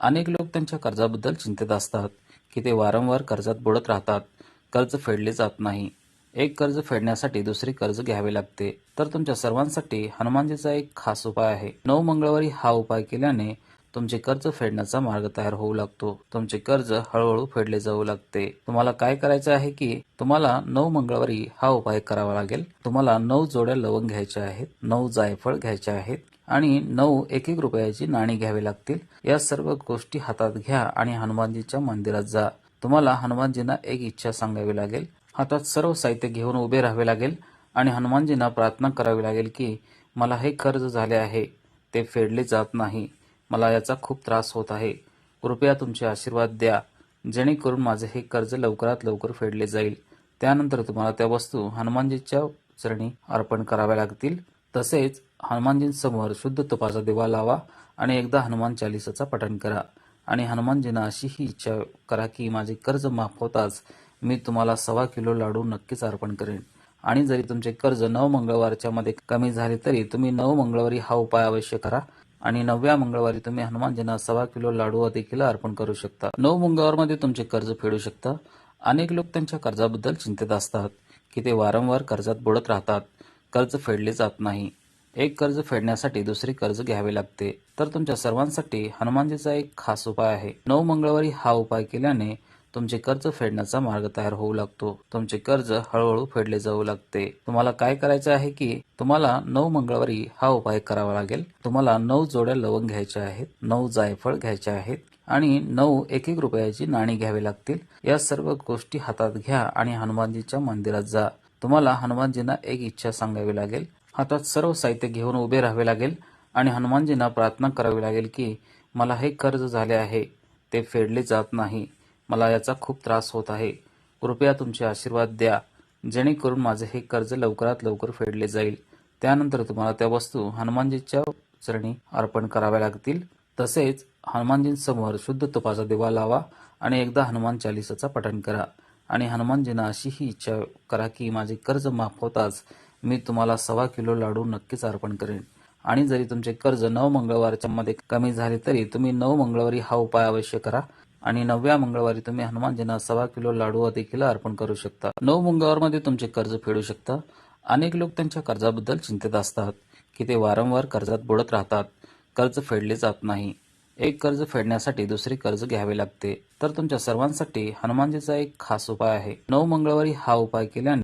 अनेक लोक त्यांच्या कर्जाबद्दल चिंतेत असतात की ते वारंवार कर्जात बुडत राहतात कर्ज फेडले जात नाही. एक कर्ज फेडण्यासाठी दुसरे कर्ज घ्यावे लागते. तर तुमच्या सर्वांसाठी हनुमानजीचा एक खास उपाय आहे. नऊ मंगळवारी हा उपाय केल्याने तुमचे कर्ज फेडण्याचा मार्ग तयार होऊ लागतो. तुमचे कर्ज हळूहळू फेडले जाऊ लागते. तुम्हाला काय करायचे आहे की तुम्हाला नऊ मंगळवारी हा उपाय करावा लागेल. तुम्हाला नऊ जोड्या लवंग घ्यायच्या आहेत नऊ जायफळ घ्यायचे आहेत आणि नऊ एक एक रुपयाची नाणी घ्यावी लागतील. या सर्व गोष्टी हातात घ्या आणि हनुमानजीच्या मंदिरात जा. तुम्हाला हनुमानजींना एक इच्छा सांगावी लागेल. हातात सर्व साहित्य घेऊन उभे राहावे लागेल आणि हनुमानजींना प्रार्थना करावी लागेल की मला हे कर्ज झाले आहे. ते फेडले जात नाही. मला याचा खूप त्रास होत आहे. कृपया तुमचे आशीर्वाद द्या. जेणेकरून माझे हे कर्ज लवकरात लवकर फेडले जाईल. त्यानंतर तुम्हाला त्या वस्तू हनुमानजीच्या चरणी अर्पण कराव्या लागतील. तसेच हनुमानजींसमोर शुद्ध तुपाचा दिवा लावा आणि एकदा हनुमान चालिसाचा पठण करा. आणि हनुमानजींना अशी ही इच्छा करा की माझे कर्ज माफ होताच मी तुम्हाला सव्वा किलो लाडू नक्कीच अर्पण करेन. आणि जरी तुमचे कर्ज नऊ मंगळवारच्या मध्ये कमी झाले तरी तुम्ही नऊ मंगळवारी हा उपाय अवश्य करा. आणि नवव्या मंगळवारी तुम्ही हनुमानजींना सव्वा किलो लाडू देखील अर्पण करू शकता. नऊ मंगळवारमध्ये तुमचे कर्ज फेडू शकता. अनेक लोक त्यांच्या कर्जाबद्दल चिंतित असतात की ते वारंवार कर्जात बुडत राहतात. कर्ज फेडले जात नाही. एक कर्ज फेडण्यासाठी दुसरे कर्ज घ्यावे लागते. तर तुमच्या सर्वांसाठी हनुमानजीचा एक खास उपाय आहे. नऊ मंगळवारी हा उपाय केल्याने तुमचे कर्ज फेडण्याचा मार्ग तयार होऊ लागतो. तुमचे कर्ज हळूहळू फेडले जाऊ लागते. तुम्हाला काय करायचे आहे की तुम्हाला नऊ मंगळवारी हा उपाय करावा लागेल. तुम्हाला नऊ जोड्या लवंग घ्यायच्या आहेत नऊ जायफळ घ्यायच्या आहेत आणि नऊ एक एक रुपयाची नाणी घ्यावी लागतील. या सर्व गोष्टी हातात घ्या आणि हनुमानजीच्या मंदिरात जा. तुम्हाला हनुमानजींना एक इच्छा सांगावी लागेल. हातात सर्व साहित्य घेऊन उभे राहावे लागेल आणि हनुमानजींना प्रार्थना करावी लागेल की मला हे कर्ज झाले आहे ते फेडले जात नाही. मला याचा खूप त्रास होत आहे. कृपया तुमचे आशीर्वाद द्या. जेणेकरून माझे हे कर्ज लवकरात लवकर फेडले जाईल. त्यानंतर तुम्हाला त्या वस्तू हनुमानजीच्या चरणी अर्पण कराव्या लागतील. तसेच हनुमानजींसमोर शुद्ध तुपाचा दिवा लावा आणि एकदा हनुमान चालिसाचा पठण करा. आणि हनुमानजींना अशी ही इच्छा करा की माझे कर्ज माफ होताच मी तुम्हाला सव्वा किलो लाडू नक्कीच अर्पण करेन. आणि जरी तुमचे कर्ज नऊ मंगळवारच्या मध्ये कमी झाले तरी तुम्ही नऊ मंगळवारी हा उपाय अवश्य करा आणि नवव्या मंगळवारी तुम्ही हनुमानजींना सव्वा किलो लाडू देखील अर्पण करू शकता. नऊ मंगळवारमध्ये तुमचे कर्ज फेडू शकता. अनेक लोक त्यांच्या कर्जाबद्दल चिंतेत असतात की ते वारंवार कर्जात बुडत राहतात कर्ज फेडले जात नाही. एक कर्ज फेडण्यासाठी दुसरे कर्ज घ्यावे लागते. तर तुमच्या सर्वांसाठी हनुमानजीचा एक खास उपाय आहे. नऊ मंगळवारी हा उपाय केल्याने